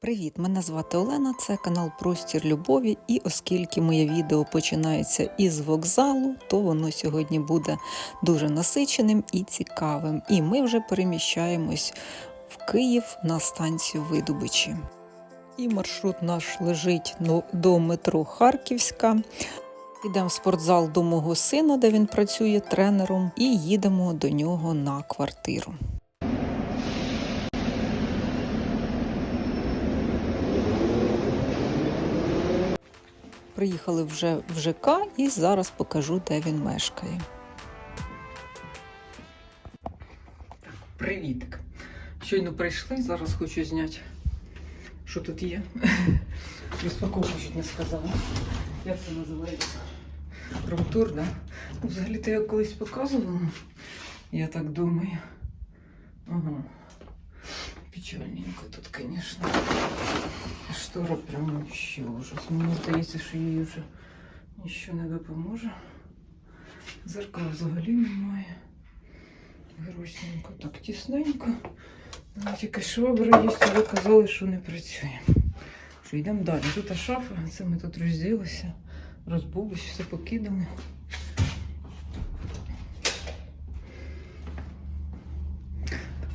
Привіт! Мене звати Олена, це канал Простір Любові. І оскільки моє відео починається із вокзалу, то воно сьогодні буде дуже насиченим і цікавим. І ми вже переміщаємось в Київ на станцію Видубичі. І маршрут наш лежить ну, до метро Харківська. Йдемо в спортзал до мого сина, де він працює тренером, і їдемо до нього на квартиру. Приїхали вже в ЖК і зараз покажу, де він мешкає. Привітик. Щойно прийшли, зараз хочу зняти, що тут є. Розпаковку чуть не сказала. Як це називається? Румтур, да? Ну, Взагалі-то я колись показувала, я так думаю. Ага. Печальненько тут, звісно. Штора прям вообще ужас. Мені здається, що їй вже нічого не допоможе. Зеркала взагалі немає. Грустненько, так тісненько. Тільки швабра є, але казали, що не працює. Що йдемо далі. Тут шафа, це ми тут розділися, розбулись, все покидали.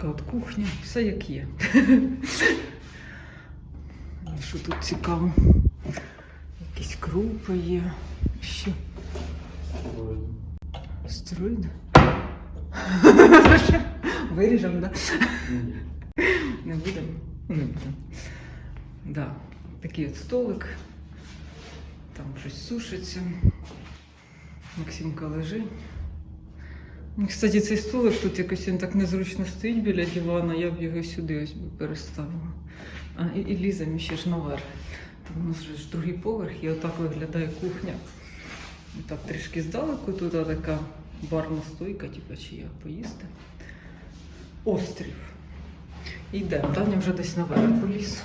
Така от кухня, все як є. Що тут цікаво? Якісь крупи є. Ще. Строїд. Виріжемо, так? Не будемо? Не будемо. Да. Такий от столик. Там щось сушиться. Максимка лежить. Кстати, цей столик тут якось він так незручно стоїть біля дивана, я б його сюди ось би переставила. А, і, і ліземо ще ж наверх. Там у нас вже ж другий поверх і отак виглядає кухня. Так трішки здалеку тут така барна стойка, типу, чи як поїсти. Острів. Йдемо, Даня вже десь наверх поліз.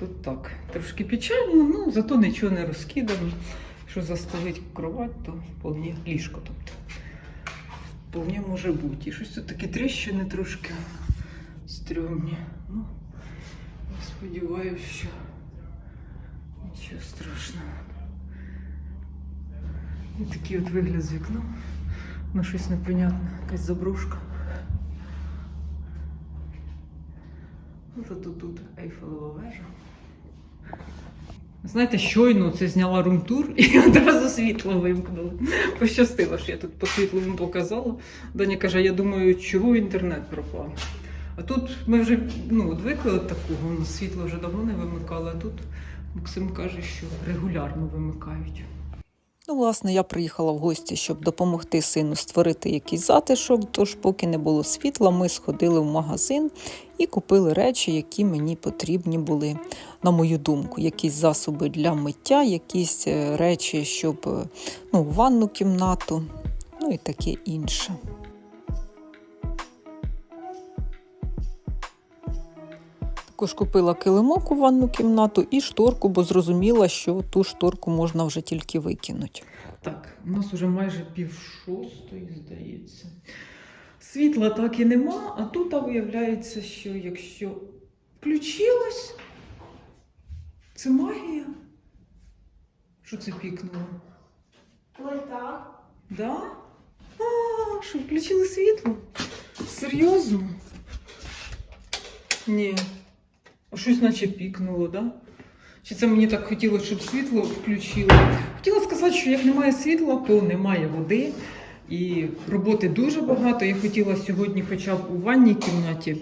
Тут так. Трошки печально, ну зато нічого не розкидано. Що заставить кровать, то вполне ліжко. Тобто. Вполне може бути. І щось тут такі тріщини трошки стрьомні. Ну, сподіваюся, що нічого страшного. І такий от вигляд з вікна. Ну, щось непонятне, якась заброшка. Зато тут Ейфелева вежа. Знаєте, щойно це зняла румтур і одразу світло вимкнули. Пощастило, що я тут по світлому показала. Даня каже, я думаю, чого інтернет пропав. А тут ми вже ну, звикли від такого, світло вже давно не вимикали, а тут Максим каже, що регулярно вимикають. Ну, власне, я приїхала в гості, щоб допомогти сину створити якийсь затишок. Тож, поки не було світла, ми сходили в магазин і купили речі, які мені потрібні були, на мою думку. Якісь засоби для миття, якісь е, речі, щоб е, ну, ванну кімнату, ну і таке інше. Також купила килимок у ванну кімнату і шторку, бо зрозуміла, що ту шторку можна вже тільки викинути. Так, у нас вже майже пів шостої, здається. Світла так і нема, а тут а, виявляється, що якщо включилось, це магія. Що це пікнуло? Плита. Да? А, що, включили світло? Серйозно? Ні. Щось наче пікнуло, да? Чи це мені так хотілося, щоб світло включило? Хотіла сказати, що як немає світла, то немає води. І роботи дуже багато. Я хотіла сьогодні хоча б у ванній кімнаті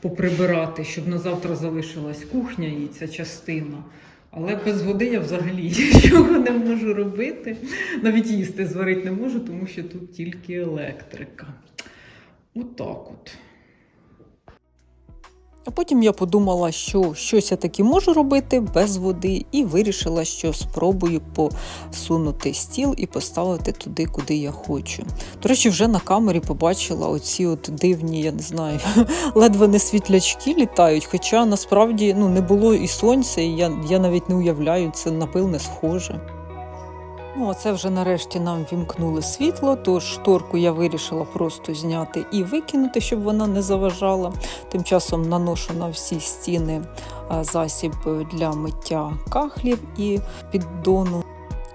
поприбирати, щоб на завтра залишилась кухня і ця частина. Але без води я взагалі нічого не можу робити. Навіть їсти зварити не можу, тому що тут тільки електрика. Отак от. А потім я подумала, що щось я таки можу робити без води, і вирішила, що спробую посунути стіл і поставити туди, куди я хочу. До речі, вже на камері побачила оці от дивні, я не знаю, ледве не світлячки літають. Хоча насправді ну, не було і сонця, і я, я навіть не уявляю, це на пил схоже. Ну, а це вже нарешті нам вімкнули світло, тож шторку я вирішила просто зняти і викинути, щоб вона не заважала. Тим часом наношу на всі стіни засіб для миття кахлів і піддону.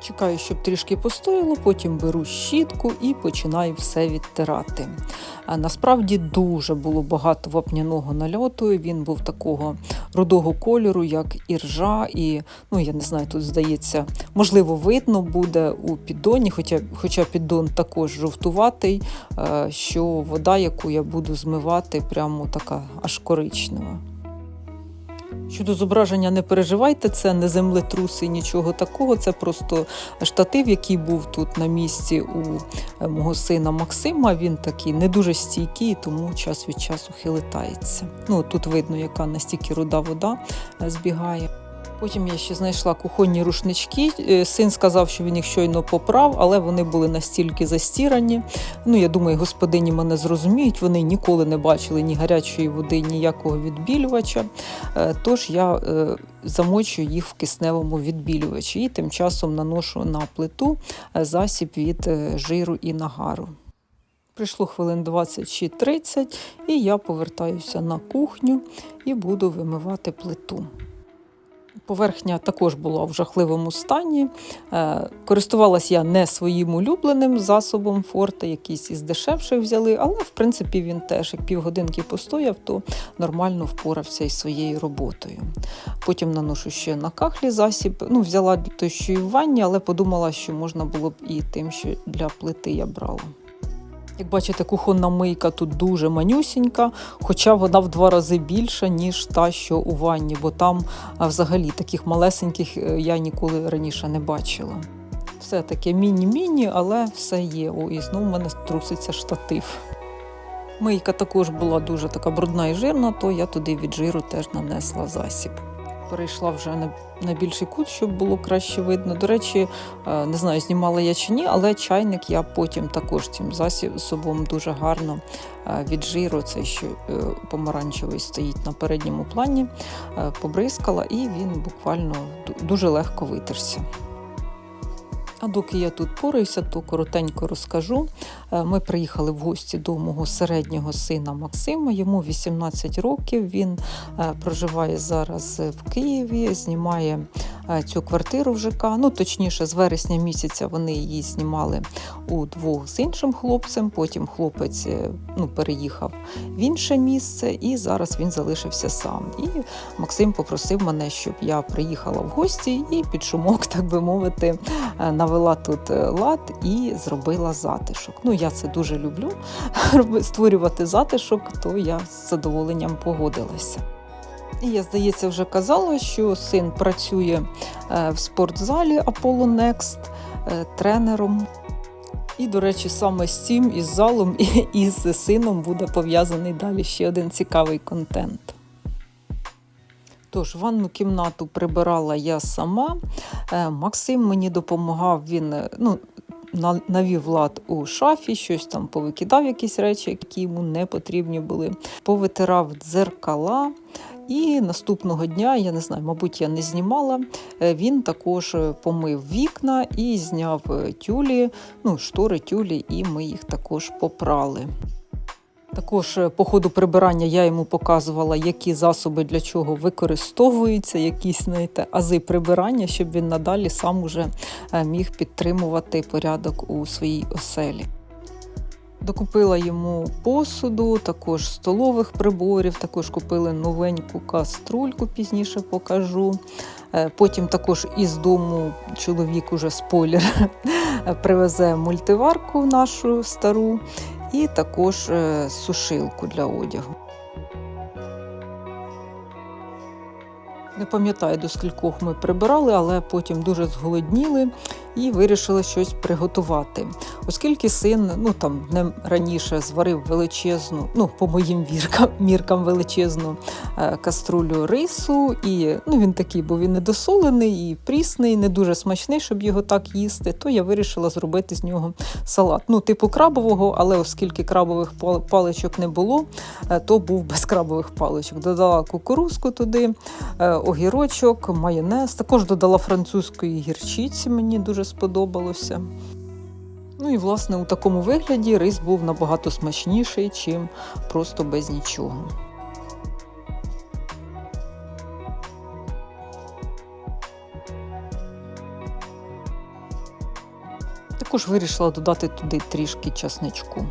Чекаю, щоб трішки постояло, потім беру щітку і починаю все відтирати. Насправді дуже було багато вапняного нальоту. Він був такого рудого кольору, як іржа, і ну я не знаю, тут здається, можливо, видно буде у піддоні, хоча, хоча піддон також жовтуватий, що вода, яку я буду змивати, прямо така аж коричнева. Щодо зображення, не переживайте, це не землетруси, нічого такого. Це просто штатив, який був тут на місці у е, мого сина Максима. Він такий не дуже стійкий, тому час від часу хилитається. Ну тут видно, яка настільки руда вода е, збігає. Потім я ще знайшла кухонні рушнички. Е, Син сказав, що він їх щойно поправ, але вони були настільки застірані. Ну, я думаю, господині мене зрозуміють. Вони ніколи не бачили ні гарячої води, ніякого відбілювача. Е, Тож я е, замочую їх в кисневому відбілювачі і тим часом наношу на плиту засіб від жиру і нагару. Прийшло хвилин 20 чи 30, і я повертаюся на кухню і буду вимивати плиту. Поверхня також була в жахливому стані. Е, Користувалась я не своїм улюбленим засобом форта, якийсь із дешевших взяли, але в принципі він теж, як півгодинки постояв, то нормально впорався із своєю роботою. Потім наношу ще на кахлі засіб. Ну, взяла той, що і в ванні, але подумала, що можна було б і тим, що для плити я брала. Як бачите, кухонна мийка тут дуже манюсінька, хоча вона в два рази більша, ніж та, що у ванні, бо там взагалі таких малесеньких е, я ніколи раніше не бачила. Все таке міні-міні, але все є. О, і знову в мене труситься штатив. Мийка також була дуже така брудна і жирна, то я туди від жиру теж нанесла засіб. Перейшла вже на, на більший кут, щоб було краще видно. До речі, е, не знаю, знімала я чи ні, але чайник я потім також цим засобом дуже гарно е, від жиру, цей що е, помаранчевий стоїть на передньому плані, побризкала, і він буквально дуже легко витерся. А доки я тут пораюся, то коротенько розкажу. Е, Ми приїхали в гості до мого середнього сина Максима. Йому 18 років. Він е, проживає зараз в Києві, знімає цю квартиру в ЖК. Ну, точніше, з вересня місяця вони її знімали удвох з іншим хлопцем. Потім хлопець е, ну, переїхав в інше місце, і зараз він залишився сам. І Максим попросив мене, щоб я приїхала в гості і під шумок, так би мовити, е, навела тут е, лад і зробила затишок. Ну, я це дуже люблю створювати затишок, то я з задоволенням погодилася. Я, здається, вже казала, що син працює е, в спортзалі Apollo Next е, тренером. І, до речі, саме з цим, із залом і, з сином буде пов'язаний далі ще один цікавий контент. Тож, ванну кімнату прибирала я сама. Е, Максим мені допомагав, він ну, навів лад у шафі, щось там повикидав, якісь речі, які йому не потрібні були. Повитирав дзеркала. І наступного дня, я не знаю, мабуть, я не знімала. е, Він також е, помив вікна і зняв е, тюлі, ну, штори тюлі, і ми їх також попрали. Також по ходу прибирання я йому показувала, які засоби для чого використовуються, якісь знаєте, ази прибирання, щоб він надалі сам уже міг підтримувати порядок у своїй оселі. Докупила йому посуду, також столових приборів, також купили новеньку каструльку, пізніше покажу. Е, Потім також із дому чоловік уже спойлер привезе мультиварку нашу стару і також е, сушилку для одягу. Не пам'ятаю, до скількох ми прибирали, але потім дуже зголодніли і вирішили щось приготувати. Оскільки син ну там не раніше зварив величезну, ну по моїм віркам, міркам величезну е, каструлю рису, і ну він такий, бо він недосолений і прісний, не дуже смачний, щоб його так їсти, то я вирішила зробити з нього салат. Ну, типу крабового, але оскільки крабових паличок не було, е, то був без крабових паличок. Додала кукурузку туди, е, огірочок, майонез. Також додала французької гірчиці, мені дуже дуже сподобалося. Ну і власне у такому вигляді рис був набагато смачніший, чим просто без нічого. Також вирішила додати туди трішки часничку.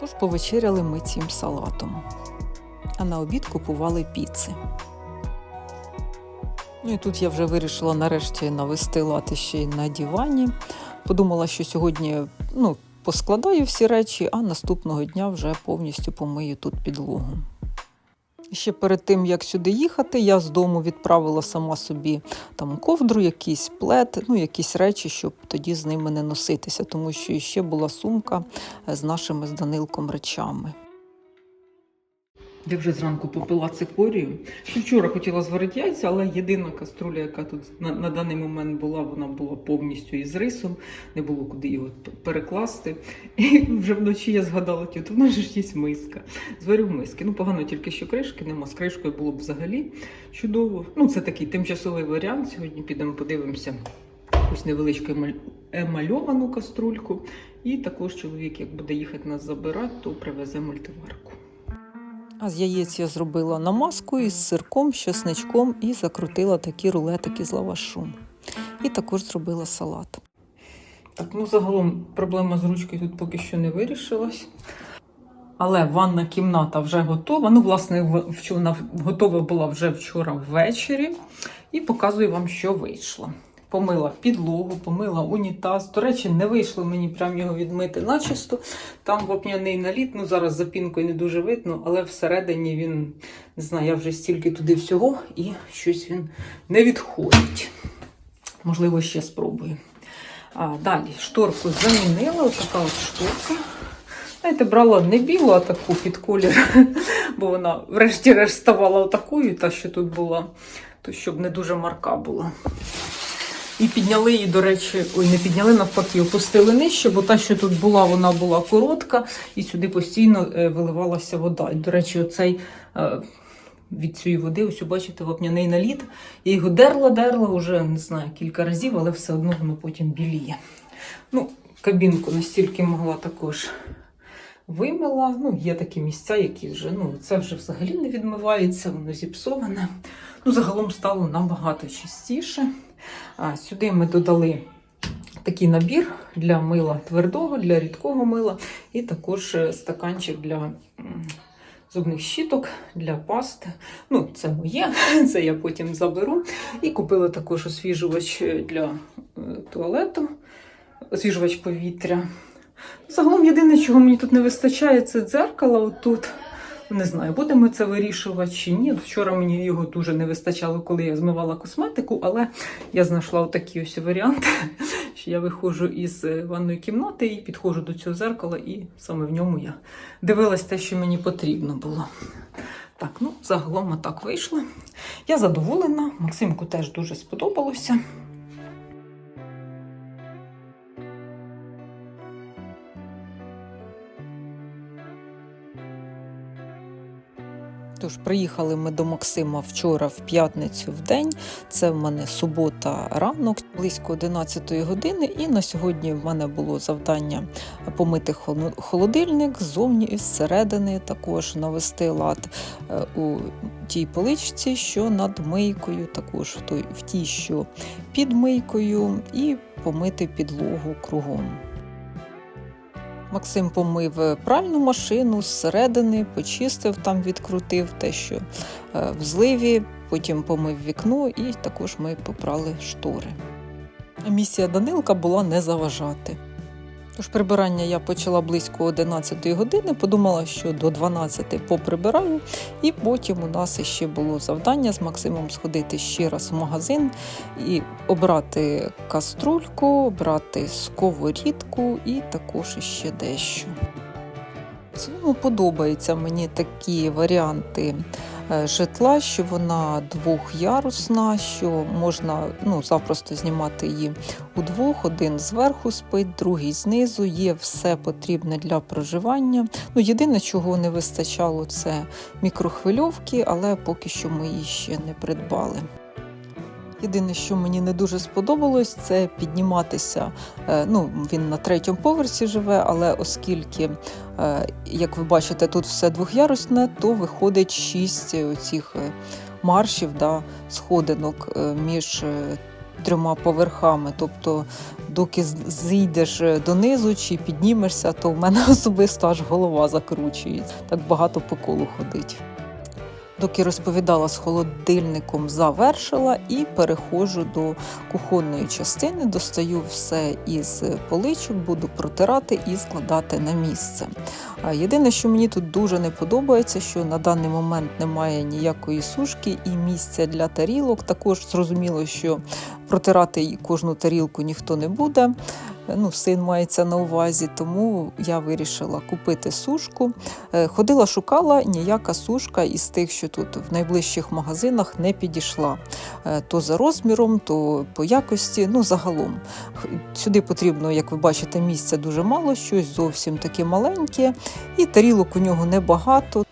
Тож повечеряли ми цим салатом. А на обід купували піци. Ну і тут я вже вирішила нарешті навести лад ще й на дивані. Подумала, що сьогодні ну, поскладаю всі речі, а наступного дня вже повністю помию тут підлогу. Ще перед тим, як сюди їхати, я з дому відправила сама собі там ковдру, якийсь плед, ну якісь речі, щоб тоді з ними не носитися, тому що ще була сумка з нашими з Данилком речами. Я вже зранку попила цикорію. Ще Вчора хотіла зварити яйця, але єдина каструля, яка тут на, на даний момент була, вона була повністю із рисом, не було куди його перекласти. І вже вночі я згадала, тю, то в нас ж є миска. Зварю в миски. Ну, погано тільки що кришки нема. З кришкою було б взагалі чудово. Ну, це такий тимчасовий варіант. Сьогодні підемо подивимося якусь невеличку емальовану каструльку. І також чоловік, як буде їхати нас забирати, то привезе мультиварку. А з яєць я зробила намазку із сирком, чесничком і закрутила такі рулетики з лавашу. І також зробила салат. Так, ну загалом проблема з ручкою тут поки що не вирішилась. Але ванна кімната вже готова. Ну, власне, вона готова була вже вчора ввечері. І показую вам, що вийшло. Помила підлогу, помила унітаз. До речі, не вийшло мені прям його відмити начисто. Там вапняний наліт, ну зараз за пінкою не дуже видно, але всередині він, не знаю, я вже стільки туди всього і щось він не відходить. Можливо, ще спробую. А, далі шторку замінила, отака от шторка. Знаєте, брала не білу, а таку під колір, бо вона врешті-решт ставала отакою, та що тут була, то щоб не дуже марка була. І підняли її, до речі, ой, не підняли навпаки, опустили нижче, бо та, що тут була, вона була коротка, і сюди постійно е, виливалася вода. І, до речі, оцей е, від цієї води, ось бачите, вапняний наліт. Я його дерла, дерла вже не знаю кілька разів, але все одно воно потім біліє. Ну, кабінку настільки могла також вимила. Ну, є такі місця, які вже, ну, це вже взагалі не відмивається, воно зіпсоване. Ну, загалом стало набагато чистіше. Сюди ми додали такий набір для мила твердого, для рідкого мила, і також е, стаканчик для зубних щіток, для пасти. Ну, це моє, це я потім заберу. І купила також освіжувач для е, туалету, освіжувач повітря. Загалом єдине, чого мені тут не вистачає, це дзеркало отут. Не знаю, будемо це вирішувати чи ні. Вчора мені його дуже не вистачало, коли я змивала косметику, але я знайшла отакі ось варіанти, що я виходжу із е, ванної кімнати і підходжу до цього зеркала, і саме в ньому я дивилась те, що мені потрібно було. Так, ну загалом отак вийшло. Я задоволена, Максимку теж дуже сподобалося. Тож приїхали ми до Максима вчора в п'ятницю в день. Це в мене субота ранок, близько 11 години. І на сьогодні в мене було завдання помити холо- холодильник ззовні і зсередини, також навести лад е, у тій поличці, що над мийкою, також в тій, що під мийкою, і помити підлогу кругом. Максим помив пральну машину зсередини, почистив там, відкрутив те, що е, в зливі, потім помив вікно і також ми попрали штори. Місія Данилка була не заважати. Тож прибирання я почала близько 11 години, подумала, що до 12 поприбираю, і потім у нас ще було завдання з Максимом сходити ще раз в магазин і обрати каструльку, обрати сковорідку і також ще дещо. В цілому подобаються мені такі варіанти житла, що вона двохярусна, що можна ну, запросто знімати її удвох. Один зверху спить, другий знизу. Є все потрібне для проживання. Ну, єдине, чого не вистачало, це мікрохвильовки, але поки що ми її ще не придбали. Єдине, що мені не дуже сподобалось, це підніматися. Е, Ну, він на третьому поверсі живе, але оскільки, е, як ви бачите, тут все двох'ярусне, то виходить шість оцих е, маршів, да, сходинок між трьома поверхами. Тобто, доки зійдеш донизу чи піднімешся, то в мене особисто аж голова закручується. Так багато по колу ходить. Доки розповідала з холодильником, завершила і переходжу до кухонної частини, достаю все із поличок, буду протирати і складати на місце. Єдине, що мені тут дуже не подобається, що на даний момент немає ніякої сушки і місця для тарілок. Також зрозуміло, що протирати кожну тарілку ніхто не буде. Ну, син мається на увазі, тому я вирішила купити сушку. Е, Ходила, шукала, ніяка сушка із тих, що тут в найближчих магазинах не підійшла. Е, То за розміром, то по якості, ну загалом. Сюди потрібно, як ви бачите, місця дуже мало, щось зовсім таке маленьке, і тарілок у нього небагато.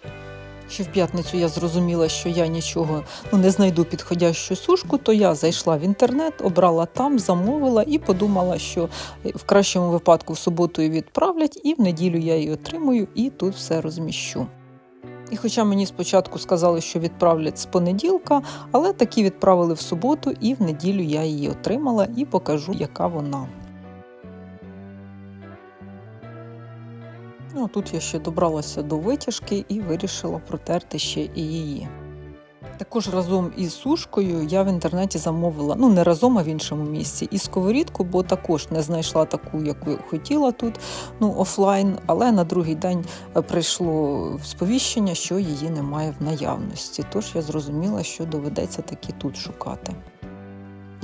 Ще в п'ятницю я зрозуміла, що я нічого ну, не знайду підходящу сушку, то я зайшла в інтернет, обрала там, замовила і подумала, що в кращому випадку в суботу її відправлять, і в неділю я її отримую, і тут все розміщу. І хоча мені спочатку сказали, що відправлять з понеділка, але таки відправили в суботу, і в неділю я її отримала і покажу, яка вона. Ну, тут я ще добралася до витяжки і вирішила протерти ще і її. Також разом із сушкою я в інтернеті замовила, ну не разом, а в іншому місці, і сковорідку, бо також не знайшла таку, яку хотіла тут, ну офлайн. Але на другий день е, прийшло сповіщення, що її немає в наявності. Тож я зрозуміла, що доведеться таки тут шукати.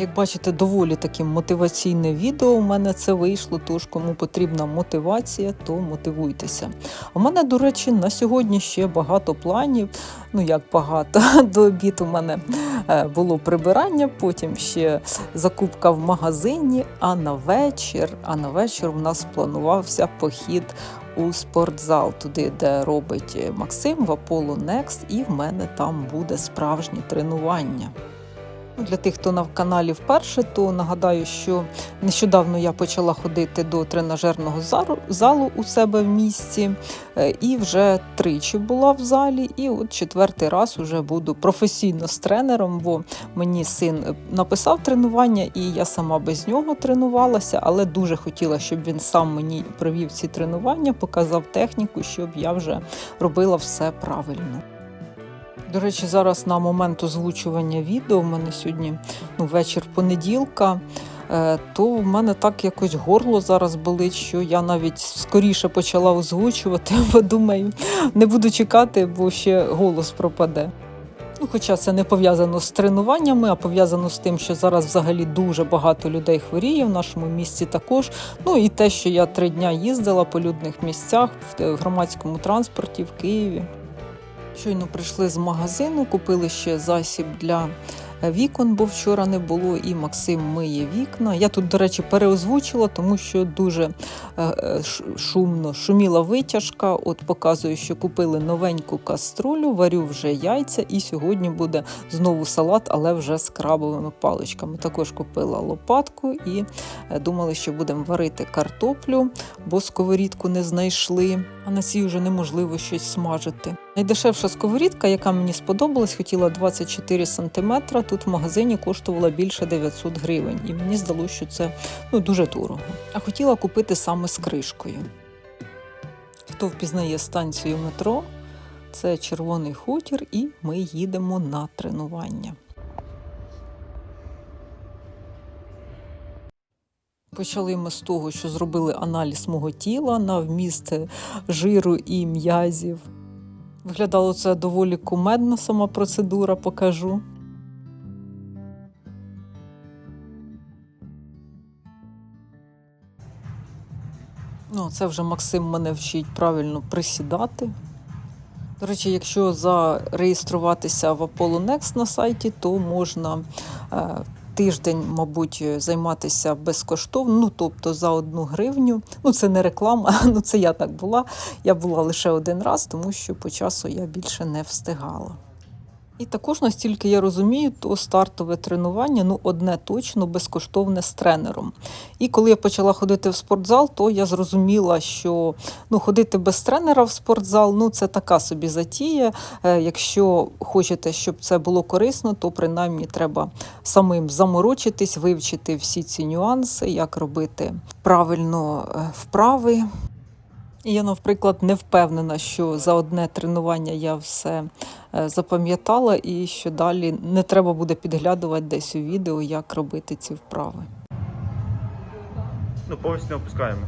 Як бачите, доволі таке мотиваційне відео у мене це вийшло, тож кому потрібна мотивація, то мотивуйтеся. У мене, до речі, на сьогодні ще багато планів. Ну як багато. До обіду у мене е, було прибирання, потім ще закупка в магазині. А на вечір, а на вечір у нас планувався похід у спортзал, туди, де робить Максим в Apollo Next, і в мене там буде справжнє тренування. Ну, Для тих, хто на каналі вперше, то нагадаю, що нещодавно я почала ходити до тренажерного залу у себе в місті, е, і вже тричі була в залі. І от четвертий раз уже буду професійно з тренером, бо мені син е, написав тренування, і я сама без нього тренувалася, але дуже хотіла, щоб він сам мені провів ці тренування, показав техніку, щоб я вже робила все правильно. До речі, зараз на момент озвучування відео в мене сьогодні ну, вечір понеділка. е, То в мене так якось горло зараз болить, що я навіть скоріше почала озвучувати, бо думаю, не буду чекати, бо ще голос пропаде. Ну, хоча це не пов'язано з тренуваннями, а пов'язано з тим, що зараз взагалі дуже багато людей хворіє в нашому місті також. Ну і те, що я три дня їздила по людних місцях в е, громадському транспорті в Києві. Щойно прийшли з магазину, купили ще засіб для е, вікон, бо вчора не було, і Максим миє вікна. Я тут, до речі, переозвучила, тому що дуже е, е, шумно шуміла витяжка. От показую, що купили новеньку каструлю, варю вже яйця, і сьогодні буде знову салат, але вже з крабовими паличками. Також купила лопатку і думали, що будемо варити картоплю, бо сковорідку не знайшли, а на цій вже неможливо щось смажити. Найдешевша сковорідка, яка мені сподобалась, хотіла 24 см, тут в магазині коштувала більше 900 гривень. І мені здалося, що це ну, дуже дорого. А хотіла купити саме з кришкою. Хто впізнає станцію метро, це червоний хутір, і ми їдемо на тренування. Почали ми з того, що зробили аналіз мого тіла на вміст жиру і м'язів. Виглядало це доволі кумедно, сама процедура покажу. Ну, це вже Максим мене вчить правильно присідати. До речі, якщо зареєструватися в Apollo Next на сайті, то можна е, тиждень, мабуть, займатися безкоштовно, ну тобто за одну гривню. Ну, це не реклама, ну це я так була. Я була лише один раз, тому що по часу я більше не встигала. І також, настільки я розумію, то стартове тренування ну одне точно безкоштовне з тренером. І коли я почала ходити в спортзал, то я зрозуміла, що ну, ходити без тренера в спортзал ну, це така собі затія. Е, Якщо хочете, щоб це було корисно, то принаймні треба самим заморочитись, вивчити всі ці нюанси, як робити правильно е, вправи. Я, наприклад, не впевнена, що за одне тренування я все е, запам'ятала, і що далі не треба буде підглядувати десь у відео, як робити ці вправи. Ну, повністю не опускаємо.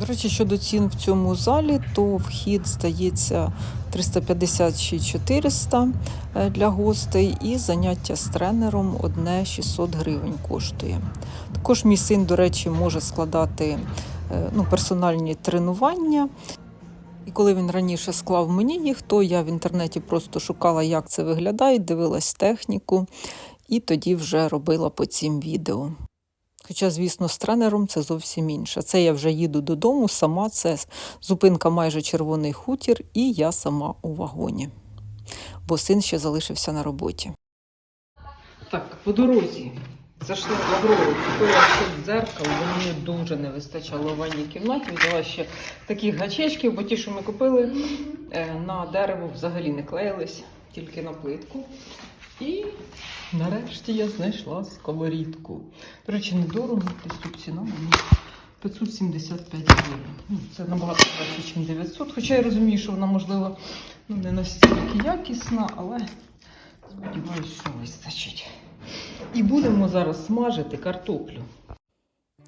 До речі, щодо цін в цьому залі, то вхід здається 350 чи 400 е, для гостей, і заняття з тренером одне 600 гривень коштує. Також мій син, до речі, може складати е, ну, персональні тренування. І коли він раніше склав мені їх, то я в інтернеті просто шукала, як це виглядає, дивилась техніку, і тоді вже робила по цим відео. Хоча, звісно, з тренером це зовсім інше. Це я вже їду додому, сама це зупинка майже червоний хутір, і я сама у вагоні, бо син ще залишився на роботі. Так, по дорозі зайшла в Аврору, купила ще дзеркало, бо мені дуже не вистачало в ванній кімнаті. Взяла ще таких гачечків, бо ті, що ми купили е, на дерево, взагалі не клеїлись, тільки на плитку. І нарешті я знайшла сковорідку. До речі, недорого, десь тут ціна мені 575 гривень. Ну, це набагато краще, ніж 900. Хоча я розумію, що вона, можливо, ну, не настільки якісна, але сподіваюся, що вистачить. І будемо зараз смажити картоплю.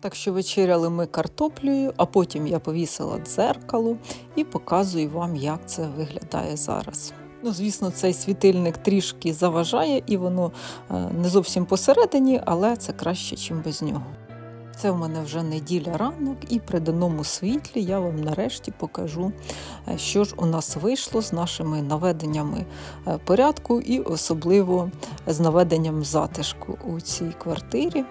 Так що вечеряли ми картоплею, а потім я повісила дзеркало і показую вам, як це виглядає зараз. Ну, звісно, цей світильник трішки заважає, і воно е, не зовсім посередині, але це краще, ніж без нього. Це в мене вже неділя ранок, і при денному світлі я вам нарешті покажу, е, що ж у нас вийшло з нашими наведеннями е, порядку, і особливо з наведенням затишку у цій квартирі.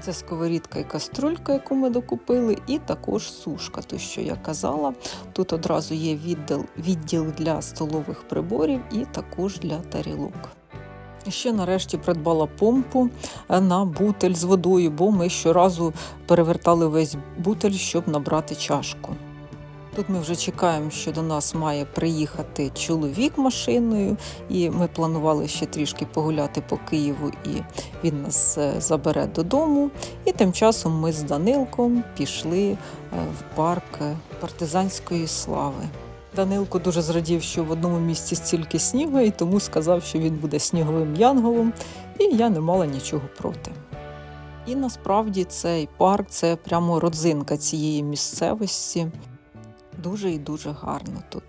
Це сковорідка і каструлька, яку ми докупили, і також сушка, то що я казала. Тут одразу є відділ, відділ для столових приборів і також для тарілок. Ще нарешті придбала помпу е, на бутель з водою, бо ми щоразу перевертали весь бутель, щоб набрати чашку. Тут ми вже чекаємо, що до нас має приїхати чоловік машиною, і ми планували ще трішки погуляти по Києву, і він нас е, забере додому. І тим часом ми з Данилком пішли е, в парк партизанської слави. Данилко дуже зрадів, що в одному місці стільки снігу, і тому сказав, що він буде сніговим янголом, і я не мала нічого проти. І насправді цей парк це прямо родзинка цієї місцевості. Дуже і дуже гарно тут.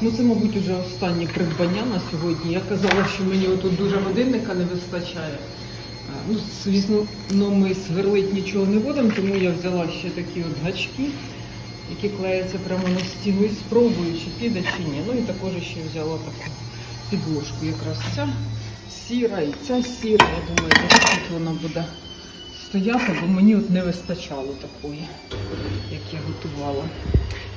Ну, це, мабуть, вже останнє придбання на сьогодні. Я казала, що мені отут дуже годинника не вистачає. Ну, звісно, ну, ми сверлить нічого не будемо, тому я взяла ще такі от гачки, які клеяться прямо на стіну і спробую, чи піде, чи ні. Ну і також ще взяла таку підложку. Якраз ця сіра і ця сіра. Я думаю, десь тут вона буде стояти, бо мені от не вистачало такої, як я готувала.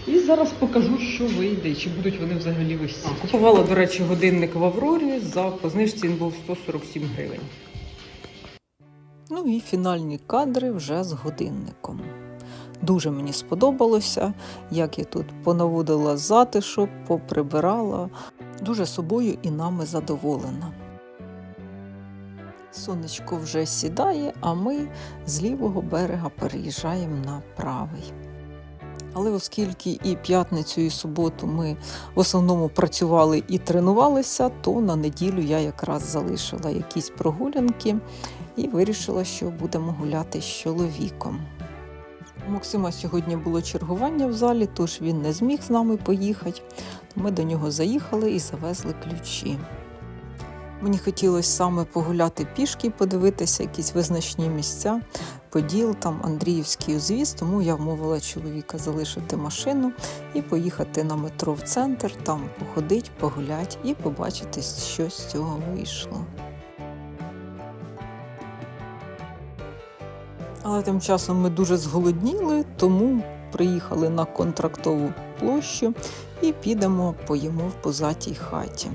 І зараз покажу, що вийде, і чи будуть вони взагалі висіти. Купувала, до речі, годинник в Аврорі за по знижці він був 147 гривень. Ну і фінальні кадри вже з годинником. Дуже мені сподобалося, як я тут понаводила затишок, поприбирала. Дуже собою і нами задоволена. Сонечко вже сідає, а ми з лівого берега переїжджаємо на правий. Але оскільки і п'ятницю, і суботу ми в основному працювали і тренувалися, то на неділю я якраз залишила якісь прогулянки і вирішила, що будемо гуляти з чоловіком. Максима сьогодні було чергування в залі, тож він не зміг з нами поїхати. Ми до нього заїхали і завезли ключі. Мені хотілося саме погуляти пішки, подивитися якісь визначні місця, Поділ, там Андріївський узвіз, тому я вмовила чоловіка залишити машину і поїхати на метро в центр, там походити, погуляти і побачити, що з цього вийшло. Але тим часом ми дуже зголодніли, тому приїхали на контрактову площу і підемо поїмо в позатій хаті.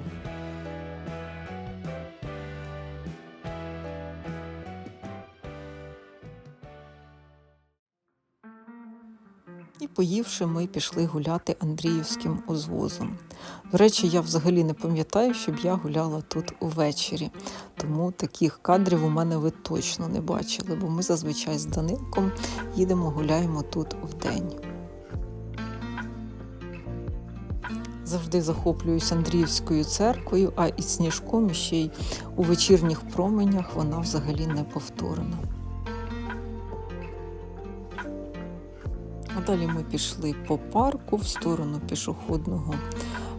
Поївши, ми пішли гуляти Андріївським узвозом. До речі, я взагалі не пам'ятаю, щоб я гуляла тут увечері. Тому таких кадрів у мене ви точно не бачили, бо ми зазвичай з Данилком їдемо, гуляємо тут вдень. Завжди захоплююсь Андріївською церквою, а із сніжком ще й у вечірніх променях вона взагалі не повторена. А далі ми пішли по парку в сторону пішохідного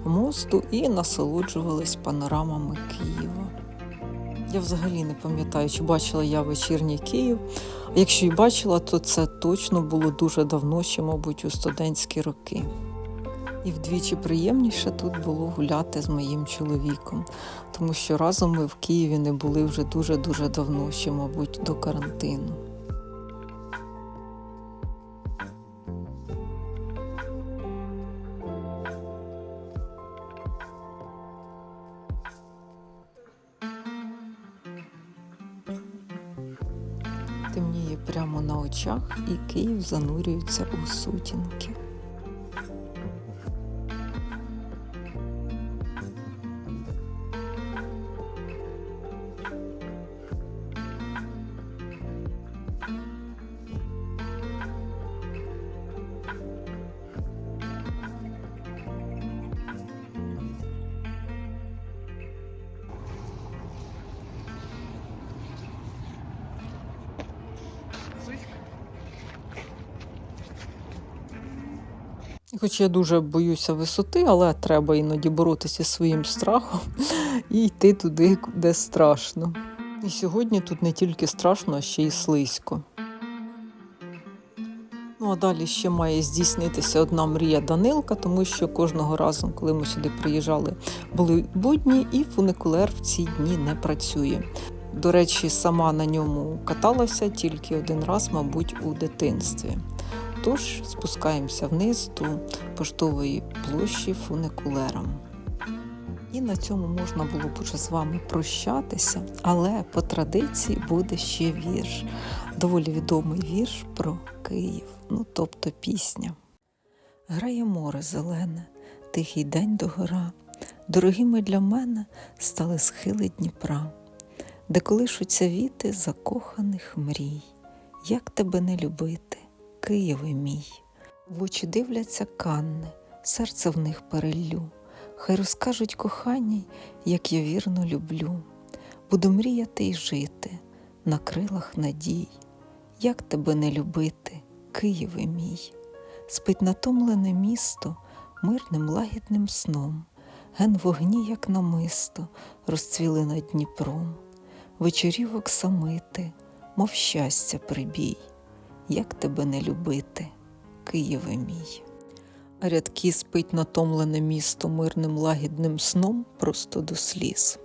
мосту і насолоджувались панорамами Києва. Я взагалі не пам'ятаю, чи бачила я вечірній Київ. А якщо і бачила, то це точно було дуже давно, ще, мабуть, у студентські роки. І вдвічі приємніше тут було гуляти з моїм чоловіком, тому що разом ми в Києві не були вже дуже-дуже давно, ще, мабуть, до карантину. Очах, і Київ занурюється у сутінки. Хоч я дуже боюся висоти, але треба іноді боротися зі своїм страхом і йти туди, де страшно. І сьогодні тут не тільки страшно, а ще й слизько. Ну а далі ще має здійснитися одна мрія Данилка, тому що кожного разу, коли ми сюди приїжджали, були будні, і фуникулер в ці дні не працює. До речі, сама на ньому каталася тільки один раз, мабуть, у дитинстві. Тож спускаємося вниз до поштової площі фуникулером. І на цьому можна було б уже з вами прощатися, але по традиції буде ще вірш. Доволі відомий вірш про Київ, ну тобто пісня. Грає море зелене, тихий день догора. Дорогими для мене стали схили Дніпра, де колишуться віти закоханих мрій. Як тебе не любити? Києве мій. В очі дивляться канни, серце в них переллю. Хай розкажуть коханій, як я вірно люблю. Буду мріяти й жити на крилах надій. Як тебе не любити, Києве мій. Спить натомлене місто мирним лагідним сном. Ген вогні, як намисто, розцвіли над Дніпром. Вечорів оксамити, мов щастя прибій як тебе не любити, Києве мій. Рядки спить натомлене місто мирним лагідним сном просто до сліз.